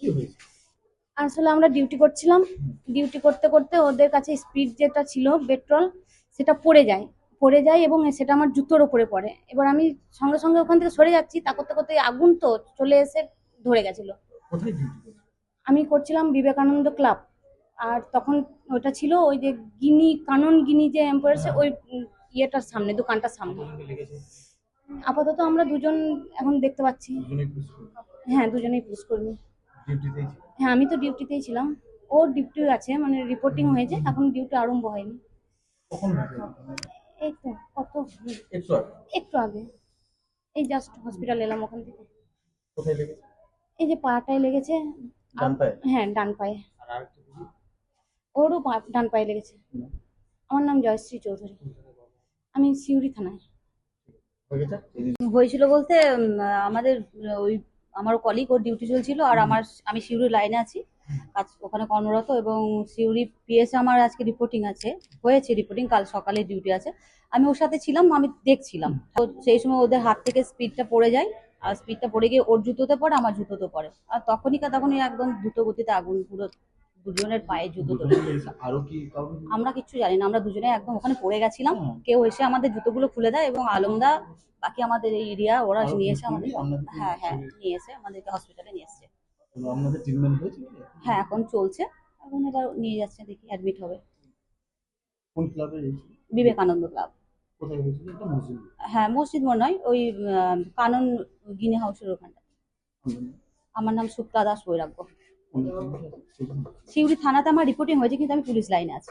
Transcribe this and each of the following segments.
কি হয়েছে? আসলে আমরা ডিউটি করছিলাম। ডিউটি করতে করতে ওদের কাছে স্পিড যেটা ছিল পেট্রোল সেটা পড়ে যায়। পড়ে যায় এবং সেটা আমার জুতোর ওপরে পড়ে। এবার আমি সঙ্গে সঙ্গে ওখান থেকে সরে যাচ্ছি তা করতে করতে আগুন তো চলে এসে ধরে গেছিল। কোথায় ডিউটি আমি করছিলাম বিবেকানন্দ ক্লাব আর তখন ওটা ছিল ওই যে গিনি কানন গিনি যে এম্পায়ার্সে ওই ইয়েটার সামনে দোকানটার সামনে। আপাতত আমরা দুজন এখন দেখতে পাচ্ছি। হ্যাঁ দুজনেই পুলিশ কর্মী। ডিউটিতেই ছিল? হ্যাঁ আমি তো ডিউটিতেই ছিলাম। ও ডিউটি আছে মানে রিপোর্টিং হয়েছে এখন ডিউটি আরম্ভ হয়নি। কখন এই তো কত? একটু আগে। একটু আগে। এই জাস্ট হসপিটাল এলাম ওখান থেকে। কোথায় লেগেছে? এই যে পাটায় লেগেছে। ডান পায়ে? হ্যাঁ ডান পায়ে। আর ওরও পা- ডান পায়ে লেগেছে। আমার নাম জয়শ্রী চৌধুরী। আমি সিউড়ি থানায়। হয়ে হয়েছিল বলতে আমাদের ওই আমার কলিগ ওর ডিউটি চলছিল আর আমার আমি সিউড়ি লাইনে আছি। কাজ ওখানে কর্মরত এবং সিউড়ি পিএসে আমার আজকে রিপোর্টিং আছে হয়েছে রিপোর্টিং কাল সকালে ডিউটি আছে। আমি ওর সাথে ছিলাম আমি দেখছিলাম। তো সেই সময় ওদের হাত থেকে স্পিডটা পড়ে যায় আর স্পিডটা পড়ে গিয়ে ওর জুতোতে পড়ে আমার জুতোতে পড়ে। আর তখনই কা তখনই একদম দ্রুত গতিতে আগুন পুরো দুজনের পায়ে জুতো আরও কি আমরা কিচ্ছু জানি না আমরা দুজনে একদম ওখানে পড়ে গেছিলাম। কেউ এসে আমাদের জুতোগুলো খুলে দেয় এবং আলমদা বাকি আমাদের এই এরিয়া ওরা নিয়ে এসে আমাদের হ্যাঁ হ্যাঁ নিয়ে এসে আমাদেরকে হসপিটালে নিয়ে এসছে? হ্যাঁ এখন চলছে। এখন এবার নিয়ে যাচ্ছে দেখি অ্যাডমিট হবে। কোন ক্লাবে বিবেকানন্দ ক্লাব হ্যাঁ মসজিদ মনে নয় ওই কানন গিনি হাউসের ওখানটা আমার নাম সুপ্তা দাস বৈরাগ্য। সিউড়ি থানাতে আমার রিপোর্টিং হয়েছে কিন্তু আমি পুলিশ লাইনে আছি।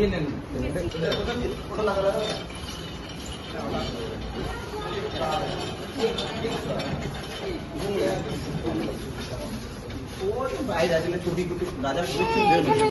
কেন? এই, বাইরে আসলে ছুটি রাজা